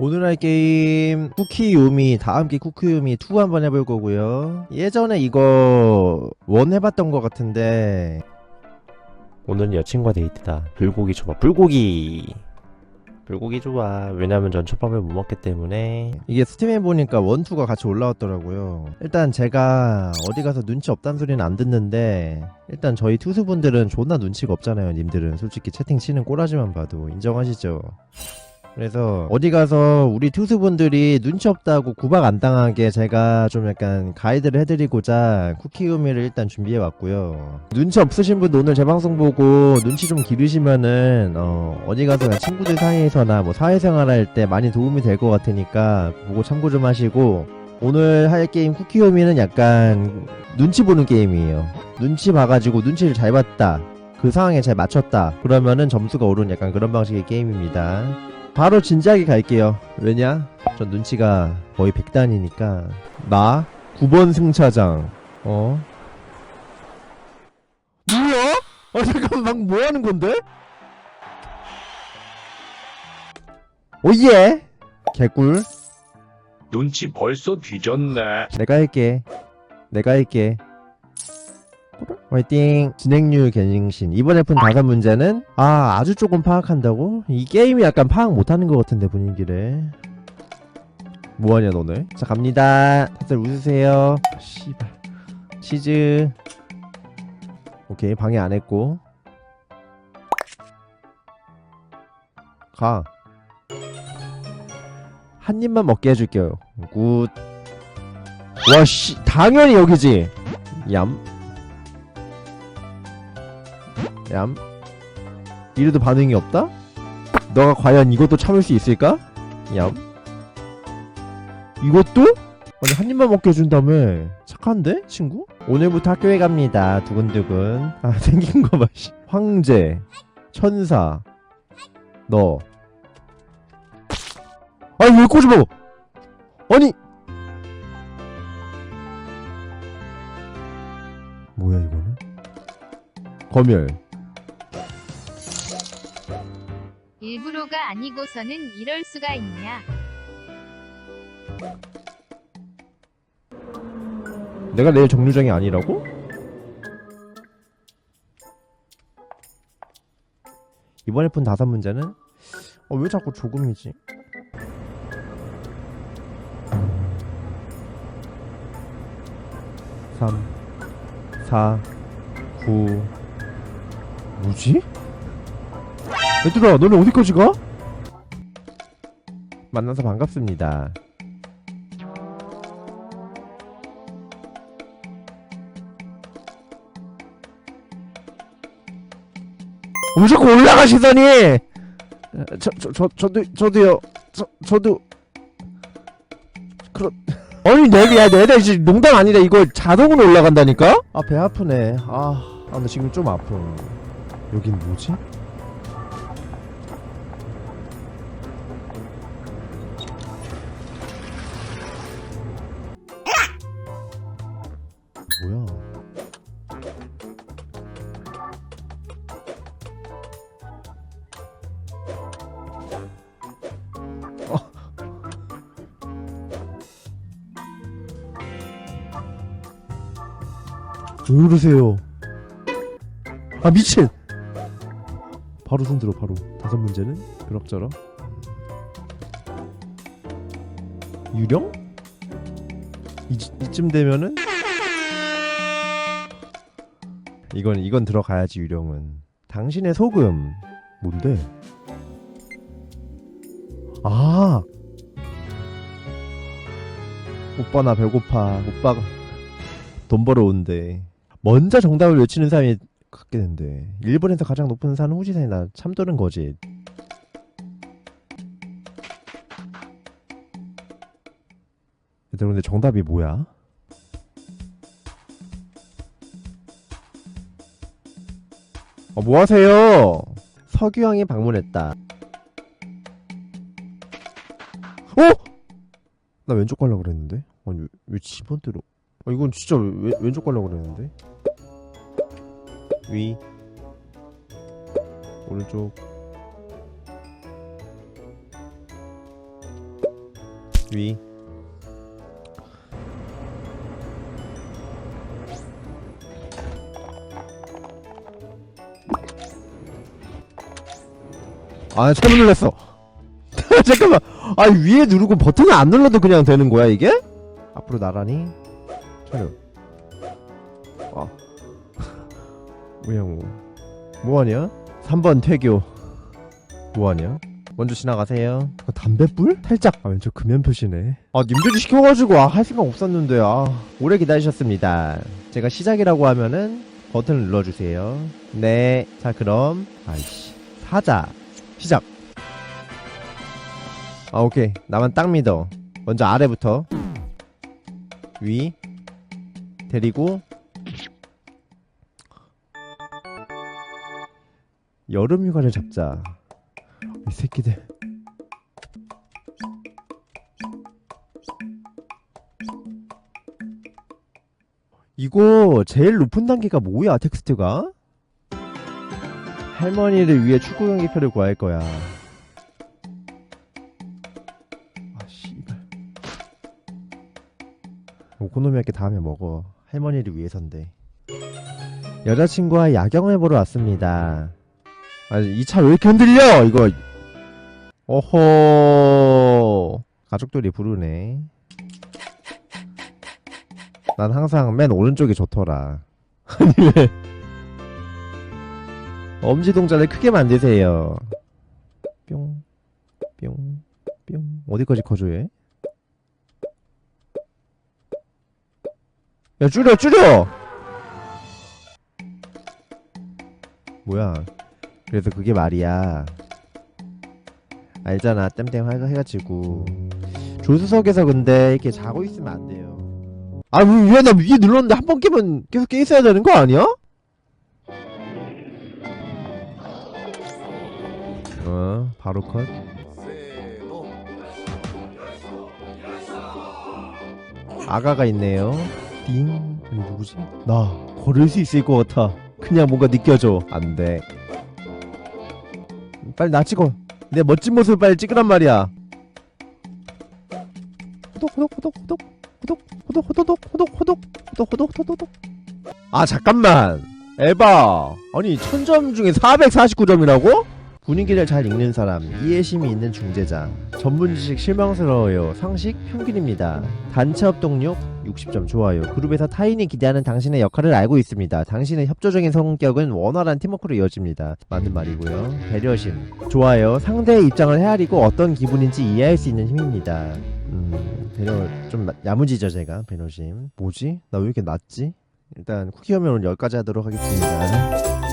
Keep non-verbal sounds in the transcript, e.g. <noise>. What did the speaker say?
오늘 할 게임 쿠키요미 다 함께 쿠키요미 2 한번 해볼 거고요. 예전에 이거 원 해봤던 것 같은데. 오늘은 여친과 데이트다. 불고기 좋아 불고기! 불고기 좋아. 왜냐면 전 초밥을 못 먹기 때문에. 이게 스팀에 보니까 원투가 같이 올라왔더라고요. 일단 제가 어디 가서 눈치 없단 소리는 안 듣는데 일단 저희 투수분들은 존나 눈치가 없잖아요 님들은. 솔직히 채팅 치는 꼬라지만 봐도. 인정하시죠 그래서 어디 가서 우리 투수분들이 눈치 없다고 구박 안 당하게 제가 좀 약간 가이드를 해드리고자 쿠키우미를 일단 준비해 왔고요. 눈치 없으신 분 오늘 제 방송 보고 눈치 좀 기르시면은 어, 어디 가서 친구들 사이에서나 뭐 사회생활 할 때 많이 도움이 될 것 같으니까 보고 참고 좀 하시고 오늘 할 게임 쿠키우미는 약간 눈치 보는 게임이에요. 눈치 봐가지고 눈치를 잘 봤다. 그 상황에 잘 맞췄다. 그러면은 점수가 오르는 약간 그런 방식의 게임입니다. 바로 진지하게 갈게요. 왜냐? 전 눈치가 거의 100단이니까. 나 9번 승차장. 어? 뭐야? 아 잠깐 방금 뭐 하는 건데? 오예! 개꿀. 눈치 벌써 뒤졌네. 내가 할게. 내가 할게. 화이팅! 진행률 갱신. 이번에 푼 다섯 문제는, 아, 아주 조금 파악한다고? 이 게임이 약간 파악 못하는 것 같은데, 분위기를. 뭐하냐, 너네? 자, 갑니다. 다들 웃으세요. 씨발. 치즈. 오케이, 방해 안 했고. 가. 한 입만 먹게 해줄게요. 굿. 와, 씨, 당연히 여기지. 얌. 얌. 이래도 반응이 없다? 너가 과연 이것도 참을 수 있을까? 얌. 이것도? 아니, 한 입만 먹게 해준다며. 착한데? 친구? 오늘부터 학교에 갑니다. 두근두근. 아, <laughs> 생긴 거 봐, 씨. 황제. 천사. 너. 아니, 왜 꼬집어? 아니! 뭐야, 이거는? 검열. 일부러가 아니고서는 이럴 수가 있냐? 내가 내일 정류장이 아니라고? 이번에 푼 다섯 문제는 어, 왜 자꾸 조금이지? 삼, 사, 구, 뭐지? 얘들아, 너네 어디까지 가? 만나서 반갑습니다. 왜 자꾸 올라가 시선이? 저, 저, 저, 저도, 저도요. 저, 저도. 그렇. <laughs> 아니, 내, 야, 내가 이제 농담 아니라 이거 자동으로 올라간다니까? 아, 배 아프네. 아, 아, 나 지금 좀 아픔. 여긴 뭐지? 왜 그러세요? 아 미친! 바로 손들어 바로 다섯 문제는 그럭저럭 유령? 이, 이쯤 되면은 이건 이건 들어가야지 유령은 당신의 소금 뭔데? 아 오빠 나 배고파 오빠가 돈 벌어온대 먼저 정답을 외치는 사람이 갖게 된대 일본에서 가장 높은 산은 후지산이다 참도는 거지 얘들 근데 정답이 뭐야? 어, 뭐 하세요? 석유왕이 방문했다. 어? 나 왼쪽 가려고 그랬는데? 아니, 왜, 왜 집어들어? 아, 이건 진짜 왜, 왼쪽 가려고 그랬는데? 위. 오른쪽. 위 아, 잘못 눌렀어. <laughs> 잠깐만. 아, 위에 누르고 버튼을 안 눌러도 그냥 되는 거야, 이게? 앞으로 나란히. 차려. 아. 뭐야, 뭐. 뭐하냐? 3번 퇴교. 뭐하냐? 먼저 지나가세요. 아, 담배불? 살짝. 아, 왼쪽 금연 표시네. 아, 님들이 시켜가지고, 아, 할 생각 없었는데, 아. 오래 기다리셨습니다. 제가 시작이라고 하면은, 버튼을 눌러주세요. 네. 자, 그럼. 아이씨. 사자. 시작. 아, 오케이. 나만 딱 믿어. 먼저 아래부터. 위. 데리고. 여름 휴가를 잡자. 이 새끼들. 이거 제일 높은 단계가 뭐야, 텍스트가? 할머니를 위해 축구 경기표를 구할 거야. 오코노미야끼 다음에 먹어. 할머니를 위해선데. 여자친구와 야경을 보러 왔습니다. 아, 이 차 왜 이렇게 흔들려? 이거. 어허. 가족들이 부르네. 난 항상 맨 오른쪽이 좋더라. 아니 왜? 엄지 동작을 크게 만드세요. 뿅, 뿅, 뿅. 어디까지 커줘야 야 줄여 줄여. 뭐야? 그래서 그게 말이야. 알잖아 땜땜 해- 해가지고 조수석에서 근데 이렇게 자고 있으면 안 돼요. 아왜나 위에 눌렀는데 한 번 깨면 계속 깨 있어야 되는 거 아니야? 어 바로 컷. 아가가 있네요. 띵. 아니 누구지? 나 걸을 수 있을 것 같아. 그냥 뭔가 느껴져. 안 돼. 빨리 나 찍어. 내 멋진 모습을 빨리 찍으란 말이야. 호독 호독 호독 호독 호독 호독 호독 호독 호독 호독 호독 호독 호독 아 잠깐만 에바 아니 1000점 중에 449점이라고? 분위기를 잘 읽는 사람, 이해심이 있는 중재자, 전문 지식 실망스러워요, 상식 평균입니다. 단체 협동력 60점 좋아요. 그룹에서 타인이 기대하는 당신의 역할을 알고 있습니다. 당신의 협조적인 성격은 원활한 팀워크로 이어집니다. 맞는 말이고요. 배려심 좋아요. 상대의 입장을 헤아리고 어떤 기분인지 이해할 수 있는 힘입니다. 음, 배려 좀 나- 야무지죠 제가 배려심. 뭐지? 나 왜 이렇게 낮지? 일단 쿠키 화면 오늘 여기까지 하도록 하겠습니다.